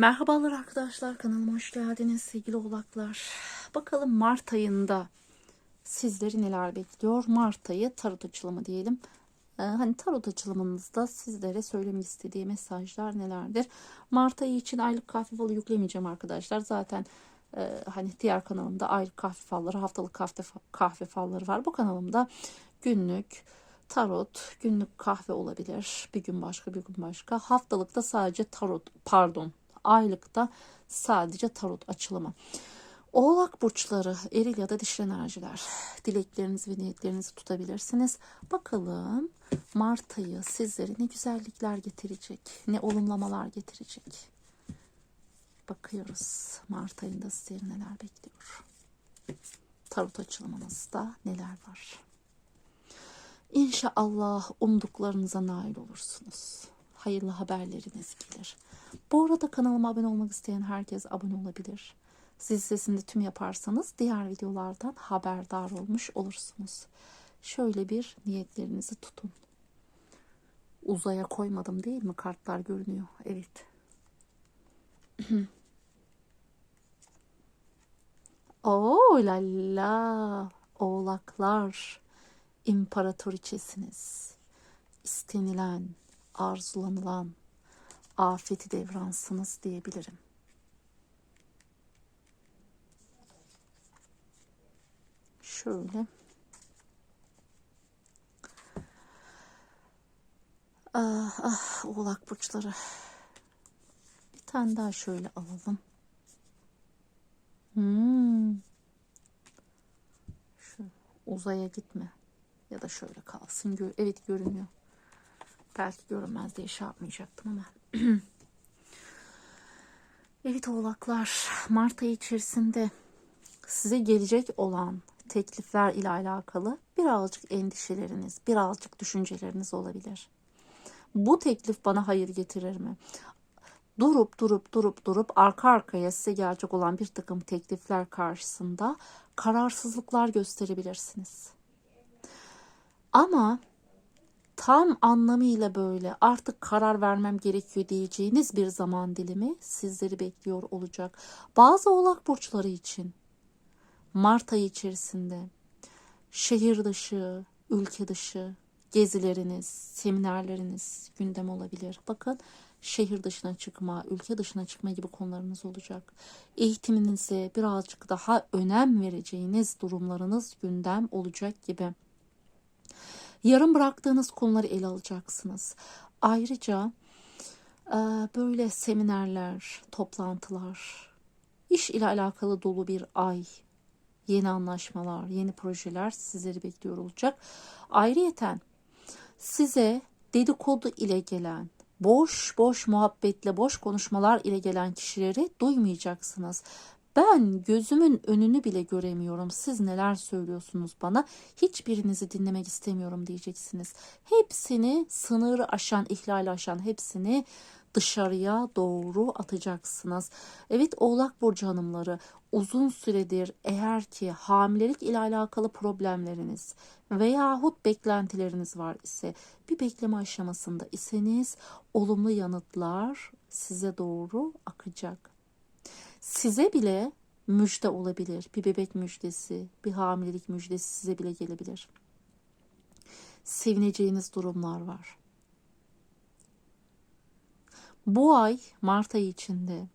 Merhabalar arkadaşlar kanalıma hoş geldiniz sevgili oğlaklar. Bakalım Mart ayında sizleri neler bekliyor? Mart ayı tarot açılımı diyelim. Ee, hani tarot açılımınızda sizlere söylemek istediği mesajlar nelerdir? Mart ayı için aylık kahve falı yüklemeyeceğim arkadaşlar. Zaten e, hani diğer kanalımda aylık kahve falları, haftalık kahve, kahve falları var. Bu kanalımda günlük, tarot, günlük kahve olabilir. Bir gün başka, bir gün başka. Haftalıkta sadece tarot, pardon, aylıkta sadece tarot açılımı. Oğlak burçları, eril ya da dişil enerjiler. Dileklerinizi ve niyetlerinizi tutabilirsiniz. Bakalım Mart ayı sizlere ne güzellikler getirecek, ne olumlamalar getirecek. Bakıyoruz Mart ayında sizleri neler bekliyor. Tarot açılımınızda neler var. İnşallah umduklarınıza nail olursunuz. Hayırlı haberleriniz gelir. Bu arada kanalıma abone olmak isteyen herkes abone olabilir. Siz sesinde tüm yaparsanız diğer videolardan haberdar olmuş olursunuz. Şöyle bir niyetlerinizi tutun. Uzaya koymadım değil mi? Kartlar görünüyor. Evet. Oo la la. Oğlaklar. İmparatoriçesiniz. İstenilen, arzulanılan, afeti devransınız diyebilirim. Şöyle. Ah, ah oğlak burçları. Bir tane daha şöyle alalım. Hmm. Şu uzaya gitme. Ya da şöyle kalsın. Evet görünüyor. Belki görünmez diye şey yapmayacaktım ama. evet oğlaklar Mart ayı içerisinde size gelecek olan teklifler ile alakalı birazcık endişeleriniz, birazcık düşünceleriniz olabilir. Bu teklif bana hayır getirir mi? Durup durup durup durup arka arkaya size gelecek olan bir takım teklifler karşısında kararsızlıklar gösterebilirsiniz. Ama tam anlamıyla böyle artık karar vermem gerekiyor diyeceğiniz bir zaman dilimi sizleri bekliyor olacak. Bazı oğlak burçları için Mart ayı içerisinde şehir dışı, ülke dışı gezileriniz, seminerleriniz gündem olabilir. Bakın şehir dışına çıkma, ülke dışına çıkma gibi konularınız olacak. Eğitiminize birazcık daha önem vereceğiniz durumlarınız gündem olacak gibi. Yarım bıraktığınız konuları ele alacaksınız. Ayrıca e, böyle seminerler, toplantılar, iş ile alakalı dolu bir ay, yeni anlaşmalar, yeni projeler sizleri bekliyor olacak. Ayrıyeten size dedikodu ile gelen, boş boş muhabbetle, boş konuşmalar ile gelen kişileri duymayacaksınız. Ben gözümün önünü bile göremiyorum. Siz neler söylüyorsunuz bana? Hiçbirinizi dinlemek istemiyorum diyeceksiniz. Hepsini sınırı aşan, ihlal aşan hepsini dışarıya doğru atacaksınız. Evet Oğlak Burcu hanımları uzun süredir eğer ki hamilelik ile alakalı problemleriniz veyahut beklentileriniz var ise bir bekleme aşamasında iseniz olumlu yanıtlar size doğru akacak. Size bile müjde olabilir. Bir bebek müjdesi, bir hamilelik müjdesi size bile gelebilir. Sevineceğiniz durumlar var. Bu ay Mart ayı içinde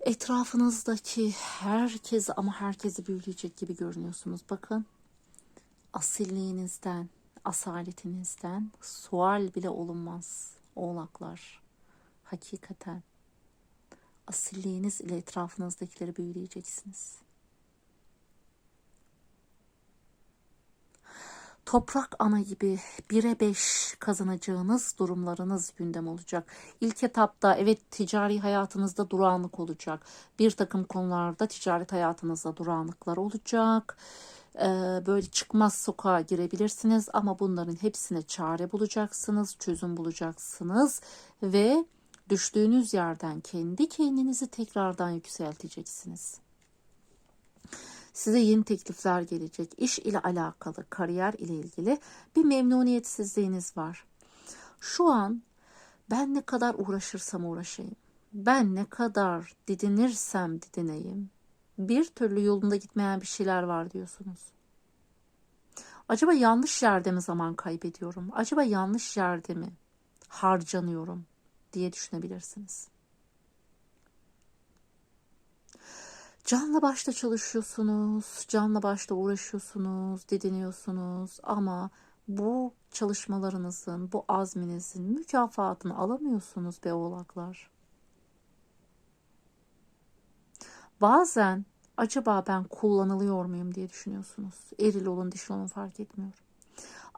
etrafınızdaki herkes ama herkesi büyüleyecek gibi görünüyorsunuz. Bakın asilliğinizden, asaletinizden sual bile olunmaz oğlaklar. Hakikaten asilliğiniz ile etrafınızdakileri büyüleyeceksiniz. toprak ana gibi 1'e 5 kazanacağınız durumlarınız gündem olacak. İlk etapta evet ticari hayatınızda durağanlık olacak. Bir takım konularda ticaret hayatınızda durağanlıklar olacak. Ee, böyle çıkmaz sokağa girebilirsiniz ama bunların hepsine çare bulacaksınız, çözüm bulacaksınız ve düştüğünüz yerden kendi kendinizi tekrardan yükselteceksiniz. Size yeni teklifler gelecek. İş ile alakalı, kariyer ile ilgili bir memnuniyetsizliğiniz var. Şu an Ben ne kadar uğraşırsam uğraşayım. Ben ne kadar didinirsem didineyim. Bir türlü yolunda gitmeyen bir şeyler var diyorsunuz. Acaba yanlış yerde mi zaman kaybediyorum? Acaba yanlış yerde mi harcanıyorum diye düşünebilirsiniz. Canla başta çalışıyorsunuz, canla başta uğraşıyorsunuz, didiniyorsunuz ama bu çalışmalarınızın, bu azminizin mükafatını alamıyorsunuz be oğlaklar. Bazen acaba ben kullanılıyor muyum diye düşünüyorsunuz. Eril olun, dişil olun fark etmiyor.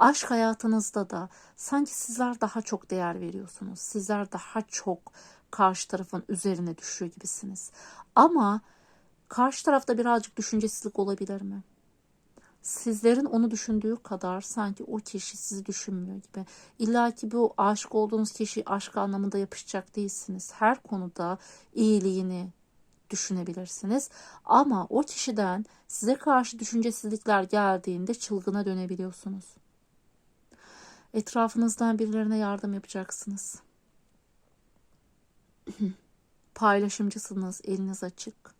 Aşk hayatınızda da sanki sizler daha çok değer veriyorsunuz. Sizler daha çok karşı tarafın üzerine düşüyor gibisiniz. Ama karşı tarafta birazcık düşüncesizlik olabilir mi? Sizlerin onu düşündüğü kadar sanki o kişi sizi düşünmüyor gibi. İlla ki bu aşık olduğunuz kişi aşk anlamında yapışacak değilsiniz. Her konuda iyiliğini, düşünebilirsiniz. Ama o kişiden size karşı düşüncesizlikler geldiğinde çılgına dönebiliyorsunuz. Etrafınızdan birilerine yardım yapacaksınız. Paylaşımcısınız, eliniz açık.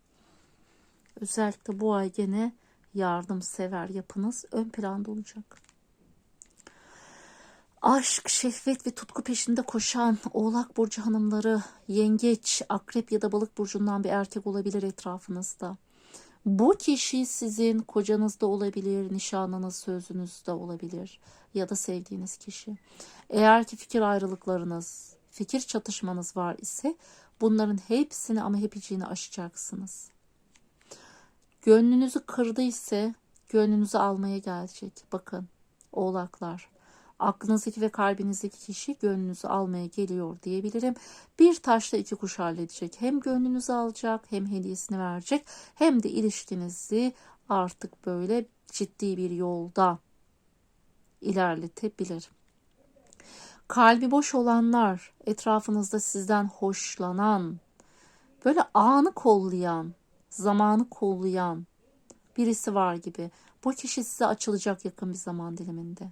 Özellikle bu ay gene yardımsever yapınız ön planda olacak aşk, şehvet ve tutku peşinde koşan oğlak burcu hanımları, yengeç, akrep ya da balık burcundan bir erkek olabilir etrafınızda. Bu kişi sizin kocanız da olabilir, nişanlınız, sözünüz de olabilir ya da sevdiğiniz kişi. Eğer ki fikir ayrılıklarınız, fikir çatışmanız var ise bunların hepsini ama hepiciğini aşacaksınız. Gönlünüzü kırdı ise gönlünüzü almaya gelecek. Bakın oğlaklar aklınızdaki ve kalbinizdeki kişi gönlünüzü almaya geliyor diyebilirim. Bir taşla iki kuş halledecek. Hem gönlünüzü alacak hem hediyesini verecek hem de ilişkinizi artık böyle ciddi bir yolda ilerletebilir. Kalbi boş olanlar, etrafınızda sizden hoşlanan, böyle anı kollayan, zamanı kollayan birisi var gibi. Bu kişi size açılacak yakın bir zaman diliminde.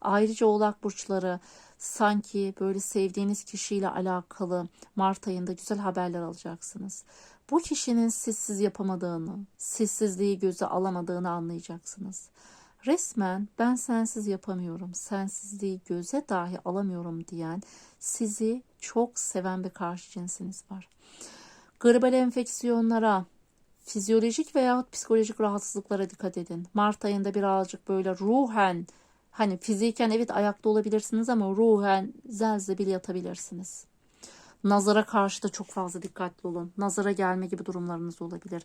Ayrıca oğlak burçları sanki böyle sevdiğiniz kişiyle alakalı Mart ayında güzel haberler alacaksınız. Bu kişinin sizsiz yapamadığını, sessizliği göze alamadığını anlayacaksınız. Resmen ben sensiz yapamıyorum, sensizliği göze dahi alamıyorum diyen sizi çok seven bir karşı cinsiniz var. Gribal enfeksiyonlara, fizyolojik veya psikolojik rahatsızlıklara dikkat edin. Mart ayında birazcık böyle ruhen Hani fiziken evet ayakta olabilirsiniz ama ruhen zelzebil yatabilirsiniz. Nazara karşı da çok fazla dikkatli olun. Nazara gelme gibi durumlarınız olabilir.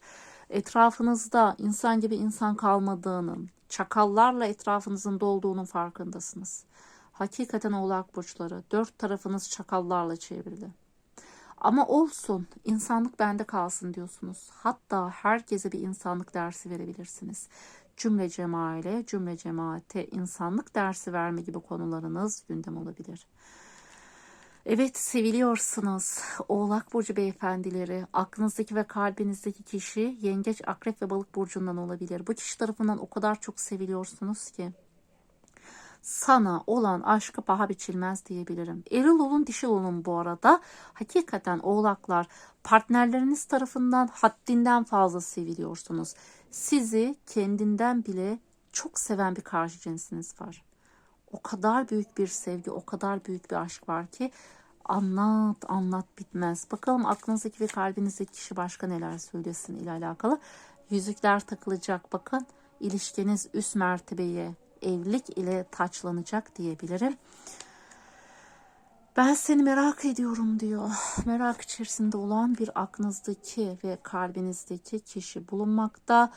Etrafınızda insan gibi insan kalmadığının, çakallarla etrafınızın dolduğunun farkındasınız. Hakikaten oğlak burçları dört tarafınız çakallarla çevrili. Ama olsun insanlık bende kalsın diyorsunuz. Hatta herkese bir insanlık dersi verebilirsiniz cümle cemaile, cümle cemaate insanlık dersi verme gibi konularınız gündem olabilir. Evet seviliyorsunuz. Oğlak Burcu beyefendileri. Aklınızdaki ve kalbinizdeki kişi yengeç, akrep ve balık burcundan olabilir. Bu kişi tarafından o kadar çok seviliyorsunuz ki sana olan aşkı paha biçilmez diyebilirim. Eril olun dişil olun bu arada. Hakikaten oğlaklar partnerleriniz tarafından haddinden fazla seviliyorsunuz. Sizi kendinden bile çok seven bir karşı cinsiniz var. O kadar büyük bir sevgi, o kadar büyük bir aşk var ki anlat anlat bitmez. Bakalım aklınızdaki ve kalbinizdeki kişi başka neler söylesin ile alakalı. Yüzükler takılacak bakın. ilişkiniz üst mertebeye evlilik ile taçlanacak diyebilirim. Ben seni merak ediyorum diyor. Merak içerisinde olan bir aklınızdaki ve kalbinizdeki kişi bulunmakta.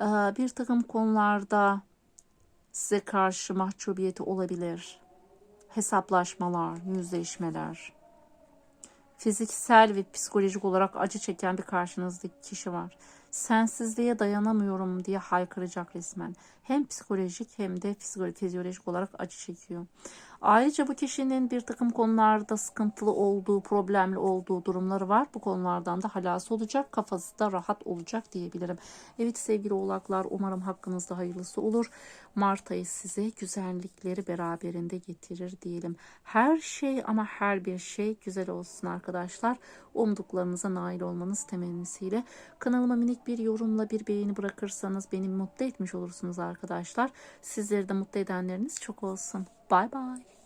Ee, bir takım konularda size karşı mahcubiyeti olabilir. Hesaplaşmalar, yüzleşmeler. Fiziksel ve psikolojik olarak acı çeken bir karşınızdaki kişi var sensizliğe dayanamıyorum diye haykıracak resmen. Hem psikolojik hem de fizyolojik olarak acı çekiyor. Ayrıca bu kişinin bir takım konularda sıkıntılı olduğu, problemli olduğu durumları var. Bu konulardan da halas olacak, kafası da rahat olacak diyebilirim. Evet sevgili oğlaklar umarım hakkınızda hayırlısı olur. Mart ayı size güzellikleri beraberinde getirir diyelim. Her şey ama her bir şey güzel olsun arkadaşlar. Umduklarınıza nail olmanız temennisiyle. Kanalıma minik bir yorumla bir beğeni bırakırsanız beni mutlu etmiş olursunuz arkadaşlar. Sizleri de mutlu edenleriniz çok olsun. 拜拜。